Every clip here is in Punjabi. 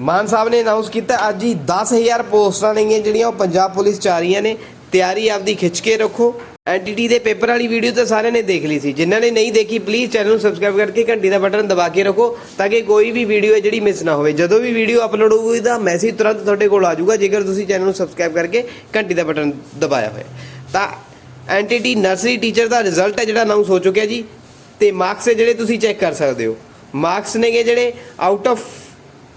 ਮਾਨ ਸਾਹਿਬ ਨੇ ਅਨਾਉਂਸ ਕੀਤਾ, ਅੱਜ ਹੀ 10000 ਪੋਸਟਾਂ ਨੇਗੀਆਂ ਜਿਹੜੀਆਂ ਉਹ ਪੰਜਾਬ ਪੁਲਿਸ ਚ ਆ ਰਹੀਆਂ ਨੇ। ਤਿਆਰੀ ਆਪਦੀ ਖਿੱਚ ਕੇ ਰੱਖੋ। ਐਨਟੀਟੀ ਦੇ ਪੇਪਰ ਵਾਲੀ ਵੀਡੀਓ ਤਾਂ ਸਾਰਿਆਂ ਨੇ ਦੇਖ ਲਈ ਸੀ। ਜਿਨ੍ਹਾਂ ਨੇ ਨਹੀਂ ਦੇਖੀ ਪਲੀਜ਼ ਚੈਨਲ ਨੂੰ ਸਬਸਕ੍ਰਾਈਬ ਕਰਕੇ ਘੰਟੀ ਦਾ ਬਟਨ ਦਬਾ ਕੇ ਰੱਖੋ, ਤਾਂ ਕਿ ਕੋਈ ਵੀ ਵੀਡੀਓ ਹੈ ਜਿਹੜੀ ਮਿਸ ਨਾ ਹੋਵੇ। ਜਦੋਂ ਵੀ ਵੀਡੀਓ ਅਪਲੋਡ ਹੋਊਗੀ ਤਾਂ ਮੈਸੇਜ ਤੁਰੰਤ ਤੁਹਾਡੇ ਕੋਲ ਆ ਜਾਊਗਾ, ਜੇਕਰ ਤੁਸੀਂ ਚੈਨਲ ਨੂੰ ਸਬਸਕ੍ਰਾਈਬ ਕਰਕੇ ਘੰਟੀ ਦਾ ਬਟਨ ਦਬਾਇਆ ਹੋਇਆ। ਤਾਂ ਐਨਟੀਟੀ ਨਰਸਰੀ ਟੀਚਰ ਦਾ ਰਿਜ਼ਲਟ ਹੈ ਜਿਹੜਾ ਅਨਾਉਂਸ ਹੋ ਚੁੱਕਿਆ ਜੀ। ਤੇ ਮਾਰਕਸ ਹੈ ਜਿਹੜੇ ਤੁਸੀਂ ਚੈੱਕ ਕਰ ਸਕਦੇ ਹੋ। ਮਾਰਕਸ ਨੇਗੇ ਜਿਹੜੇ ਆਊਟ ਆਫ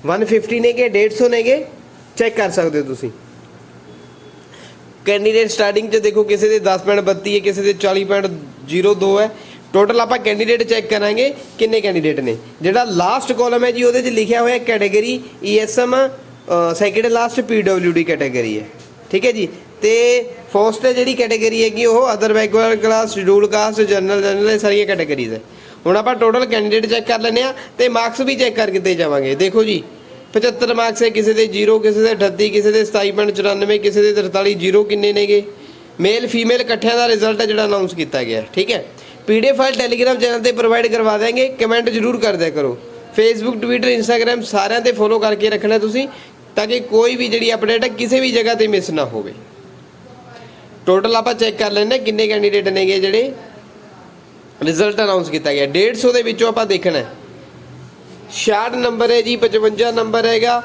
150 ਨੇਗੇ 150 ਨੇਗੇ ਚੈੱਕ ਕਰ ਸਕਦੇ ਹੋ ਤੁਸੀਂ। ਕੈਂਡੀਡੇਟ ਸਟਾਰਟਿੰਗ 'ਚ ਦੇਖੋ ਕਿਸੇ ਦੇ 10.32 ਹੈ, ਕਿਸੇ ਦੇ 40.02 ਹੈ। ਟੋਟਲ ਆਪਾਂ ਕੈਂਡੀਡੇਟ ਚੈੱਕ ਕਰਾਂਗੇ ਕਿੰਨੇ ਕੈਂਡੀਡੇਟ ਨੇ। ਜਿਹੜਾ ਲਾਸਟ ਕਾਲਮ ਹੈ ਜੀ, ਉਹਦੇ 'ਚ ਲਿਖਿਆ ਹੋਇਆ category ESM second last PWD category ਹੈ। ਠੀਕ ਹੈ ਜੀ? ਤੇ ਫੋਸਟ ਜਿਹੜੀ ਕੈਟਾਗਰੀ ਹੈਗੀ, ਉਹ other backward class scheduled caste general general ਇਹ ਸਾਰੀਆਂ ਕੈਟਾਗਰੀਜ਼ ਹੈ। ਹੁਣ ਆਪਾਂ ਟੋਟਲ ਕੈਂਡੀਡੇਟ ਚੈੱਕ ਕਰ ਲੈਂਦੇ ਆ ਤੇ ਮਾਰਕਸ ਵੀ ਚੈੱਕ ਕਰ ਕਰਕੇ ਜਾਵਾਂਗੇ। ਦੇਖੋ ਜੀ 75 ਮਾਰਕਸ ਹੈ ਕਿਸੇ ਦੇ 0 ਕਿਸੇ ਦੇ 38 ਕਿਸੇ ਦੇ 27.94 ਕਿਸੇ ਦੇ 43 0 ਕਿੰਨੇ ਨੇਗੇ? ਮੇਲ ਫੀਮੇਲ ਇਕੱਠਿਆਂ ਦਾ ਰਿਜ਼ਲਟ ਹੈ ਜਿਹੜਾ ਅਨਾਉਂਸ ਕੀਤਾ ਗਿਆ ਹੈ, ਠੀਕ ਹੈ? ਪੀਡੀਐਫ ਫਾਈਲ ਟੈਲੀਗ੍ਰਾਮ ਚੈਨਲ ਤੇ ਪ੍ਰੋਵਾਈਡ ਕਰਵਾ ਦਾਂਗੇ ਕਮੈਂਟ ਜ਼ਰੂਰ ਕਰ ਦਿਆ ਕਰੋ। ਫੇਸਬੁੱਕ ਟਵਿੱਟਰ ਇੰਸਟਾਗ੍ਰam ਸਾਰਿਆਂ ਤੇ ਫੋਲੋ ਕਰਕੇ ਰੱਖਣਾ ਤੁਸੀਂ ਤਾਂ ਕਿ ਕੋਈ ਵੀ ਜਿਹੜੀ ਅਪਡੇਟ ਹੈ ਕਿਸੇ ਵੀ ਜਗ੍ਹਾ ਤੇ ਮਿਸ ਨਾ ਹੋਵੇ। ਟੋਟਲ ਆਪਾਂ ਚੈੱਕ ਕਰ ਲੈਂਦੇ ਹਾਂ ਕਿੰਨੇ ਕੈਂਡੀਡੇਟ ਨੇਗੇ ਜਿਹੜੇ ਰਿਜ਼ਲਟ ਅਨਾਉਂਸ ਕੀਤਾ ਗਿਆ। 150 ਦੇ ਵਿੱਚੋਂ ਆਪਾਂ ਦੇਖਣਾ 66 ਨੰਬਰ ਹੈ ਜੀ 55 ਨੰਬਰ ਹੈਗਾ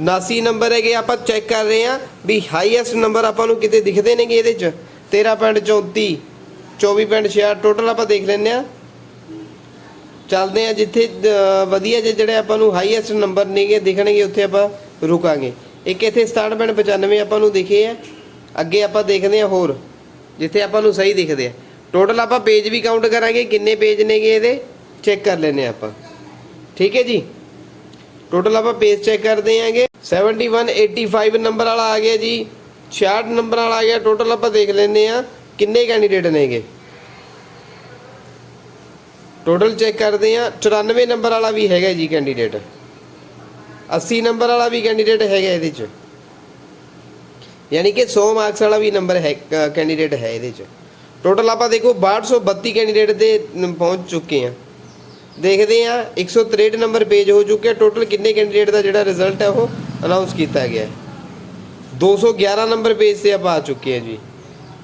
79 ਨੰਬਰ ਹੈਗੇ, ਆਪਾਂ ਚੈੱਕ ਕਰ ਰਹੇ ਹਾਂ ਵੀ ਹਾਈਐਸਟ ਨੰਬਰ ਆਪਾਂ ਨੂੰ ਕਿਤੇ ਦਿਖਦੇ ਨੇਗੇ ਇਹਦੇ ਚ। 13.34 24.66 ਟੋਟਲ ਆਪਾਂ ਦੇਖ ਲੈਂਦੇ ਆ ਚੱਲਦੇ ਆ ਜਿੱਥੇ ਵਧੀਆ ਜੇ ਜਿਹੜੇ ਆਪਾਂ ਨੂੰ ਹਾਈਐਸਟ ਨੰਬਰ ਨੇਗੇ, ਦਿਖਣਗੇ, ਉੱਥੇ ਆਪਾਂ ਰੁਕਾਂਗੇ। ਇੱਕ ਇੱਥੇ 67.95 ਆਪਾਂ ਨੂੰ ਦਿਖੇ ਆ। ਅੱਗੇ ਆਪਾਂ ਦੇਖਦੇ ਆ ਹੋਰ, ਜਿੱਥੇ ਆਪਾਂ ਨੂੰ ਸਹੀ ਦਿਖਦੇ ਆ। ਟੋਟਲ ਆਪਾਂ ਪੇਜ ਵੀ ਕਾਊਂਟ ਕਰਾਂਗੇ, ਕਿੰਨੇ ਪੇਜ ਨੇਗੇ ਇਹਦੇ ਚੈੱਕ ਕਰ ਲੈਨੇ ਆ ਆਪਾਂ। ਠੀਕ ਹੈ ਜੀ। ਟੋਟਲ ਆਪਾਂ ਪੇਜ ਚੈੱਕ ਕਰਦੇ ਆਂਗੇ। 7185 ਨੰਬਰ ਵਾਲਾ ਆ ਗਿਆ ਜੀ। 66 ਨੰਬਰ ਵਾਲਾ ਆ ਗਿਆ। ਟੋਟਲ ਆਪਾਂ ਦੇਖ ਲੈਂਦੇ ਆ ਕਿੰਨੇ ਕੈਂਡੀਡੇਟ ਨੇਗੇ। ਟੋਟਲ ਚੈੱਕ ਕਰਦੇ ਆ 94 ਨੰਬਰ ਵਾਲਾ ਵੀ ਹੈਗਾ ਜੀ ਕੈਂਡੀਡੇਟ 80 ਨੰਬਰ ਵਾਲਾ ਵੀ ਕੈਂਡੀਡੇਟ ਹੈਗਾ ਇਹਦੇ ਚ। ਯਾਨੀ ਕਿ 100 ਮਾਰਕਸ ਵਾਲਾ ਵੀ ਨੰਬਰ ਹੈ ਕੈਂਡੀਡੇਟ ਹੈ ਇਹਦੇ ਚ। ਟੋਟਲ ਆਪਾਂ ਦੇਖੋ 6232 ਕੈਂਡੀਡੇਟ ਦੇ ਪਹੁੰਚ ਚੁੱਕੇ ਆ ਦੇਖਦੇ ਆ 163 ਨੰਬਰ ਪੇਜ ਹੋ ਚੁੱਕਿਆ। ਟੋਟਲ ਕਿੰਨੇ ਕੈਂਡੀਡੇਟ ਦਾ ਜਿਹੜਾ ਰਿਜ਼ਲਟ ਹੈ ਉਹ ਅਨਾਉਂਸ ਕੀਤਾ ਗਿਆ ਹੈ? 211 ਨੰਬਰ ਪੇਜ ਤੇ ਆਪਾਂ ਆ ਚੁੱਕੇ ਹਾਂ ਜੀ।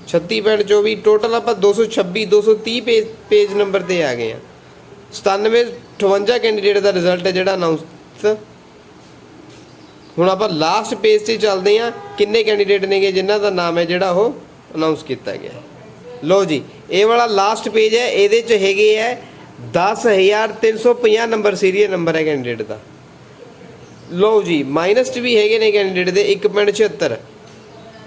36.24 ਟੋਟਲ ਆਪਾਂ 226 230 ਪੇਜ ਪੇਜ ਨੰਬਰ ਤੇ ਆ ਗਏ ਆ 97 58 ਕੈਂਡੀਡੇਟ ਦਾ ਰਿਜ਼ਲਟ ਹੈ ਜਿਹੜਾ ਅਨਾਉਂਸ ਹੁਣ ਆਪਾਂ ਲਾਸਟ ਪੇਜ ਤੇ ਚੱਲਦੇ ਆ ਕਿੰਨੇ ਕੈਂਡੀਡੇਟ ਨੇਗੇ ਜਿਨ੍ਹਾਂ ਦਾ ਨਾਮ ਹੈ ਜਿਹੜਾ ਉਹ ਅਨਾਉਂਸ ਕੀਤਾ ਗਿਆ ਲਓ ਜੀ, ਇਹ ਵਾਲਾ ਲਾਸਟ ਪੇਜ ਹੈ, ਇਹਦੇ ਚ ਹੈਗੇ ਹੈ 10350 ਨੰਬਰ ਸੀਰੀਅਲ ਨੰਬਰ ਹੈ ਕੈਂਡੀਡੇਟ ਦਾ। ਲਓ ਜੀ ਮਾਈਨਸ ਚ ਵੀ ਹੈਗੇ ਨੇ ਕੈਂਡੀਡੇਟ ਦੇ 1.76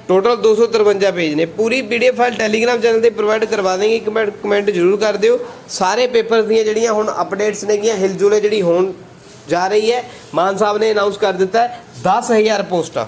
ਟੋਟਲ 253 ਪੇਜ ਨੇ। ਪੂਰੀ ਪੀਡੀਐਫ ਫਾਈਲ ਟੈਲੀਗ੍ਰਾਮ ਚੈਨਲ ਤੇ ਪ੍ਰੋਵਾਈਡ ਕਰਵਾ ਦੇਂਗੇ ਕਮੈਂਟ ਕਮੈਂਟ ਜ਼ਰੂਰ ਕਰ ਦਿਓ। ਸਾਰੇ ਪੇਪਰਸ ਦੀਆਂ ਜਿਹੜੀਆਂ ਹੁਣ ਅਪਡੇਟਸ ਨੇਗੀਆਂ ਹਿਲਜੁਲੇ ਜਿਹੜੀ ਹੋਣ ਜਾ ਰਹੀ ਹੈ, ਮਾਨ ਸਾਹਿਬ ਨੇ ਅਨਾਉਂਸ ਕਰ ਦਿੱਤਾ ਹੈ 10000 ਪੋਸਟਾਂ।